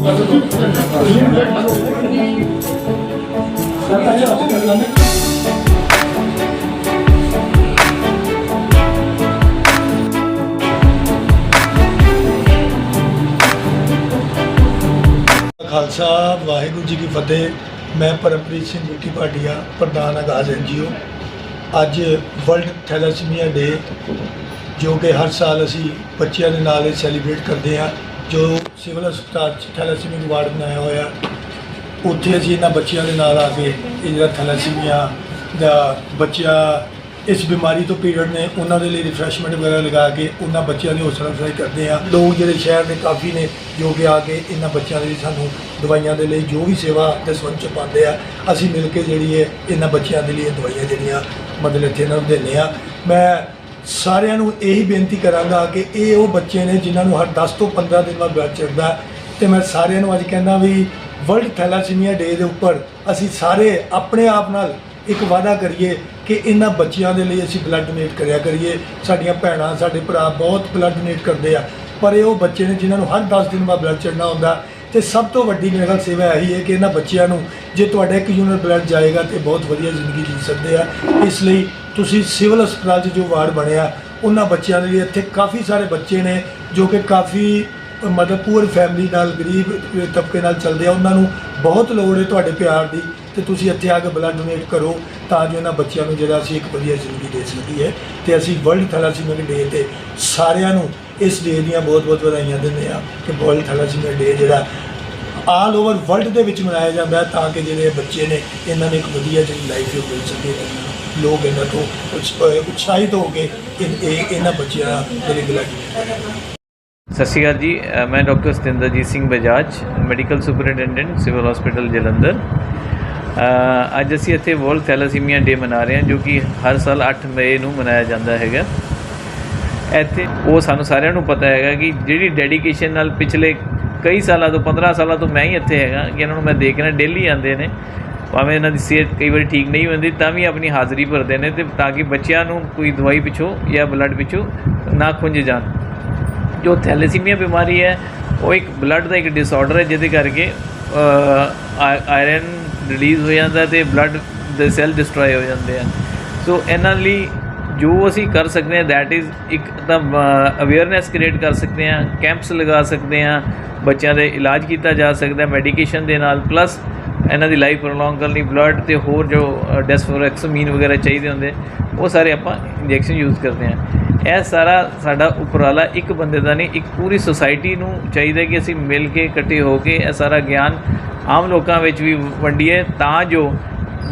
ਖਾਲਸਾ, ਵਾਹਿਗੁਰੂ ਜੀ ਕੀ ਫਤਿਹ। ਮੈਂ ਪਰਮਪ੍ਰੀਤ ਸਿੰਘ ਵਿੱਕੀ ਭਾਟੀਆ, ਪ੍ਰਧਾਨ ਆਗਾਜ਼ ਐਨਜੀਓ। ਅੱਜ ਵਰਲਡ ਥੈਲੇਸੀਮੀਆ ਡੇ, ਜੋ ਕਿ ਹਰ ਸਾਲ ਅਸੀਂ ਬੱਚਿਆਂ ਦੇ ਨਾਲ ਸੈਲੀਬ੍ਰੇਟ ਕਰਦੇ ਹਾਂ, ਜੋ ਸਿਵਲ ਹਸਪਤਾਲ 'ਚ ਥੈਲੇਸੀਮੀਆ ਵਾਰਡ ਬਣਾਇਆ ਹੋਇਆ। ਉੱਥੇ ਅਸੀਂ ਇਹਨਾਂ ਬੱਚਿਆਂ ਦੇ ਨਾਲ ਆ ਕੇ ਇਹ ਜਿਹੜਾ ਥੈਲੇਸੀਮੀਆ ਦਾ ਬੱਚਾ ਇਸ ਬਿਮਾਰੀ ਤੋਂ ਪੀੜਤ ਨੇ, ਉਹਨਾਂ ਦੇ ਲਈ ਰਿਫਰੈਸ਼ਮੈਂਟ ਵਗੈਰਾ ਲਗਾ ਕੇ ਉਹਨਾਂ ਬੱਚਿਆਂ ਦੀ ਹੌਸਲਾ ਅਫਜ਼ਾਈ ਕਰਦੇ ਆ ਲੋਕ ਜਿਹੜੇ ਸ਼ਹਿਰ ਦੇ ਕਾਫੀ ਨੇ, ਜੋ ਕਿ ਆ ਕੇ ਇਹਨਾਂ ਬੱਚਿਆਂ ਦੇ ਲਈ ਸਾਨੂੰ ਦਵਾਈਆਂ ਦੇ ਲਈ ਜੋ ਵੀ ਸੇਵਾ ਦੇ ਸੰਬੰਧ ਚ ਪਾਉਂਦੇ ਆ, ਅਸੀਂ ਮਿਲ ਕੇ ਜਿਹੜੀ ਹੈ ਇਹਨਾਂ ਬੱਚਿਆਂ ਦੇ ਲਈ ਇਹ ਦਵਾਈਆਂ ਜਿਹੜੀਆਂ ਮਤਲਬ ਇੱਥੇ ਇਹਨਾਂ ਨੂੰ ਦਿੰਦੇ ਆ ਮੈਂ ਸਾਰਿਆਂ ਨੂੰ ਇਹੀ ਬੇਨਤੀ ਕਰਾਂਗਾ ਕਿ ਇਹ ਉਹ ਬੱਚੇ ਨੇ ਜਿਨ੍ਹਾਂ ਨੂੰ ਹਰ 10 ਤੋਂ 15 ਦਿਨ ਬਾਅਦ ਬਲੱਡ ਚੜਦਾ ਹੈ। ਤੇ ਮੈਂ ਸਾਰਿਆਂ ਨੂੰ ਅੱਜ ਕਹਿੰਦਾ ਵੀ ਵਰਲਡ ਥੈਲਾਸੀਮੀਆ ਡੇ ਦੇ ਉੱਪਰ ਅਸੀਂ ਸਾਰੇ ਆਪਣੇ ਆਪ ਨਾਲ ਇੱਕ ਵਾਅਦਾ ਕਰੀਏ ਕਿ ਇਹਨਾਂ ਬੱਚਿਆਂ ਦੇ ਲਈ ਅਸੀਂ ਬਲੱਡ ਡੋਨੇਟ ਕਰਿਆ ਕਰੀਏ। ਸਾਡੀਆਂ ਭੈਣਾਂ, ਸਾਡੇ ਭਰਾ ਬਹੁਤ ਬਲੱਡ ਡੋਨੇਟ ਕਰਦੇ ਆ। ਪਰ ਇਹ ਉਹ ਬੱਚੇ ਨੇ ਜਿਨ੍ਹਾਂ ਨੂੰ ਹਰ 10 ਦਿਨ ਬਾਅਦ ਬਲੱਡ ਚੜਨਾ ਹੁੰਦਾ ਤੇ ਸਭ ਤੋਂ ਵੱਡੀ ਮੇਰੇ ਖਿਆਲ ਸੇਵਾ ਇਹੀ ਹੈ ਕਿ ਇਹਨਾਂ ਬੱਚਿਆਂ ਨੂੰ ਜੇ ਤੁਹਾਡਾ ਇੱਕ ਯੂਨਿਟ ਬਲੱਡ ਜਾਏਗਾ ਤੇ ਬਹੁਤ ਵਧੀਆ ਜ਼ਿੰਦਗੀ ਜੀ ਸਕਦੇ ਆ। ਇਸ ਲਈ ਤੁਸੀਂ ਸਿਵਲ ਹਸਪਤਾਲ 'ਚ ਜੋ ਵਾਰਡ ਬਣਿਆ, ਉਹਨਾਂ ਬੱਚਿਆਂ ਦੇ ਲਈ ਇੱਥੇ ਕਾਫੀ ਸਾਰੇ ਬੱਚੇ ਨੇ ਜੋ ਕਿ ਕਾਫੀ ਮਤਲਬ ਪੂਰ ਫੈਮਿਲੀ ਨਾਲ, ਗਰੀਬ ਤਬਕੇ ਨਾਲ ਚੱਲਦੇ ਆ। ਉਹਨਾਂ ਨੂੰ ਬਹੁਤ ਲੋੜ ਹੈ ਤੁਹਾਡੇ ਪਿਆਰ ਦੀ। ਤੇ ਤੁਸੀਂ ਇੱਥੇ ਆ ਕੇ ਬਲੱਡ ਡੋਨੇਟ ਕਰੋ ਤਾਂ ਜੋ ਇਹਨਾਂ ਬੱਚਿਆਂ ਨੂੰ ਜਿਹੜਾ ਅਸੀਂ ਇੱਕ ਵਧੀਆ ਜ਼ਿੰਦਗੀ ਦੇ ਸਕੀਏ। ਤੇ ਅਸੀਂ ਵਰਲਡ ਥੈਲਾਸੀਮੀਆ ਡੇ ਤੇ ਸਾਰਿਆਂ ਨੂੰ ਇਸ ਡੇ ਦੀਆਂ ਬਹੁਤ-ਬਹੁਤ ਵਧਾਈਆਂ ਦਿੰਦੇ ਆ ਕਿ ਵਰਲਡ ਥੈਲਾਸੀਮੀਆ ਡੇ ਜਿਹੜਾ ਆਲ ਓਵਰ ਵਰਲਡ ਦੇ ਵਿੱਚ ਮਨਾਇਆ ਜਾਂਦਾ ਤਾਂ ਕਿ ਜਿਹੜੇ ਬੱਚੇ ਨੇ ਇਹਨਾਂ ਨੂੰ ਇੱਕ ਵਧੀਆ ਜਿਹੜੀ ਲਾਈਫ ਉਹ ਮਿਲ ਸਕੇ। ਲੋਕ ਇਹਨਾਂ ਤੋਂ ਉਤਸ਼ਾਹਿਤ ਹੋ ਕੇ ਇਹਨਾਂ ਬੱਚਿਆਂ ਦੇ ਲਈ ਬਲੱਡ ਸਤਿ ਸ਼੍ਰੀ ਅਕਾਲ ਜੀ ਮੈਂ doctor Satinderjit Singh Bajaj medical superintendent civil hospital Jalandhar. ਅੱਜ ਅਸੀਂ ਇੱਥੇ ਵਰਲਡ ਥੈਲਾਸੀਮੀਆ ਡੇ ਮਨਾ ਰਹੇ ਹਾਂ, ਜੋ ਕਿ ਹਰ ਸਾਲ 8 ਮਈ ਨੂੰ ਮਨਾਇਆ ਜਾਂਦਾ ਹੈਗਾ। ਇੱਥੇ ਉਹ ਸਾਨੂੰ ਸਾਰਿਆਂ ਨੂੰ ਪਤਾ ਹੈਗਾ ਕਿ ਜਿਹੜੀ ਡੈਡੀਕੇਸ਼ਨ ਨਾਲ ਪਿਛਲੇ ਕਈ ਸਾਲਾਂ ਤੋਂ 15 ਸਾਲਾਂ ਤੋਂ ਮੈਂ ਹੀ ਇੱਥੇ ਹੈਗਾ ਕਿ ਇਹਨਾਂ ਨੂੰ ਮੈਂ ਦੇਖ ਰਿਹਾ ਡੇਲੀ ਆਉਂਦੇ ਨੇ। ਭਾਵੇਂ ਇਹਨਾਂ ਦੀ ਸਿਹਤ ਕਈ ਵਾਰੀ ਠੀਕ ਨਹੀਂ ਹੁੰਦੀ, ਤਾਂ ਵੀ ਆਪਣੀ ਹਾਜ਼ਰੀ ਭਰਦੇ ਨੇ ਤੇ ਤਾਂ ਕਿ ਬੱਚਿਆਂ ਨੂੰ ਕੋਈ ਦਵਾਈ ਪਿੱਛੋਂ ਜਾਂ ਬਲੱਡ ਪਿੱਛੋਂ ਨਾ ਖੁੰਝ ਜਾਣ। ਜੋ ਥੈਲੇਸੀਮੀਆ ਬਿਮਾਰੀ ਹੈ, ਉਹ ਇੱਕ ਬਲੱਡ ਦਾ ਇੱਕ ਡਿਸਆਰਡਰ ਹੈ, ਜਿਹਦੇ ਕਰਕੇ ਆਇਰਨ ਰਿਲੀਜ਼ ਹੋ ਜਾਂਦਾ ਤੇ ਬਲੱਡ ਦੇ ਸੈੱਲ ਡਿਸਟਰੋਏ ਹੋ ਜਾਂਦੇ ਆ। ਸੋ ਇਹਨਾਂ ਲਈ ਜੋ ਅਸੀਂ ਕਰ ਸਕਦੇ ਹਾਂ ਦੈਟ ਇਜ਼ ਇੱਕ ਤਾਂ ਅਵੇਅਰਨੈਸ ਕ੍ਰੀਏਟ ਕਰ ਸਕਦੇ ਹਾਂ ਕੈਂਪਸ ਲਗਾ ਸਕਦੇ ਹਾਂ, ਬੱਚਿਆਂ ਦੇ ਇਲਾਜ ਕੀਤਾ ਜਾ ਸਕਦਾ ਮੈਡੀਕੇਸ਼ਨ ਦੇ ਨਾਲ ਪਲੱਸ ਇਹਨਾਂ ਦੀ ਲਾਈਫ ਪ੍ਰੋਲੋਂਗ ਕਰਨ ਲਈ ਬਲੱਡ ਤੇ ਹੋਰ ਜੋ ਡੈਸਫੋਰੈਕਸਮੀਨ ਵਗੈਰਾ ਚਾਹੀਦੇ ਹੁੰਦੇ, ਉਹ ਸਾਰੇ ਆਪਾਂ ਇੰਜੈਕਸ਼ਨ ਯੂਜ਼ ਕਰਦੇ ਹਾਂ। ਇਹ ਸਾਰਾ ਸਾਡਾ ਉਪਰਾਲਾ ਇੱਕ ਬੰਦੇ ਦਾ ਨਹੀਂ, ਇੱਕ ਪੂਰੀ ਸੋਸਾਇਟੀ ਨੂੰ ਚਾਹੀਦਾ ਕਿ ਅਸੀਂ ਮਿਲ ਕੇ ਇਕੱਠੇ ਹੋ ਕੇ ਇਹ ਸਾਰਾ ਗਿਆਨ ਆਮ ਲੋਕਾਂ ਵਿੱਚ ਵੀ ਵੰਡੀਏ ਤਾਂ ਜੋ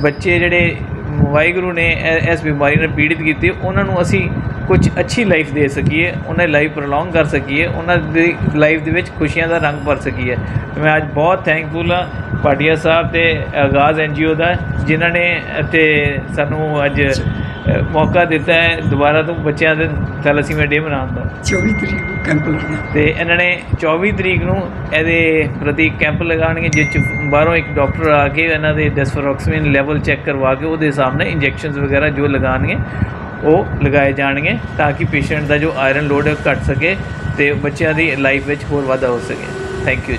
ਬੱਚੇ ਜਿਹੜੇ ਵਾਹਿਗੁਰੂ ਨੇ ਇਸ ਬਿਮਾਰੀ ਨਾਲ ਪੀੜਿਤ ਕੀਤੇ, ਉਹਨਾਂ ਨੂੰ ਅਸੀਂ ਕੁਝ ਅੱਛੀ ਲਾਈਫ ਦੇ ਸਕੀਏ, ਉਹਨਾਂ ਦੀ ਲਾਈਫ ਪ੍ਰੋਲੋਂਗ ਕਰ ਸਕੀਏ, ਉਹਨਾਂ ਦੀ ਲਾਈਫ ਦੇ ਵਿੱਚ ਖੁਸ਼ੀਆਂ ਦਾ ਰੰਗ ਭਰ ਸਕੀਏ। ਮੈਂ ਅੱਜ ਬਹੁਤ ਥੈਂਕਫੁਲ ਹਾਂ ਪਾਟਿਆ ਸਾਹਿਬ ਤੇ ਆਗਾਜ਼ ਐਨਜੀਓ ਦਾ, ਜਿਨ੍ਹਾਂ ਨੇ ਅਤੇ ਸਾਨੂੰ ਅੱਜ ਮੌਕਾ ਦਿੱਤਾ ਹੈ ਦੁਬਾਰਾ ਤੋਂ ਬੱਚਿਆਂ ਦੇ ਥੈਲੇਸੀਮੀਆ ਡੇ ਮਨਾਉਣ ਦਾ। 24 ਤਰੀਕ ਨੂੰ ਕੈਂਪ ਲੱਗਣਾ। ਤੇ ਇਹਨਾਂ ਨੇ 24 ਤਰੀਕ ਨੂੰ ਇਹਦੇ ਪ੍ਰਤੀ ਕੈਂਪ ਲਗਾਉਣਗੇ ਜਿਸ 'ਚ ਬਾਹਰੋਂ ਇੱਕ ਡਾਕਟਰ ਆ ਕੇ ਇਹਨਾਂ ਦੇ ਡੈਸਫਰੋਕਸਮਿਨ ਲੈਵਲ ਚੈੱਕ ਕਰਵਾ ਕੇ ਉਹਦੇ ਸਾਹਮਣੇ ਇੰਜੈਕਸ਼ਨਸ ਵਗੈਰਾ ਜੋ ਲਗਾਉਣਗੇ ਉਹ ਲਗਾਏ ਜਾਣਗੇ ਤਾਂ ਕਿ ਪੇਸ਼ੈਂਟ ਦਾ ਜੋ ਆਇਰਨ ਲੋਡ ਘਟ ਸਕੇ ਤੇ ਬੱਚਿਆਂ ਦੀ ਲਾਈਫ ਵਿੱਚ ਹੋਰ ਵਾਧਾ ਹੋ ਸਕੇ। Thank you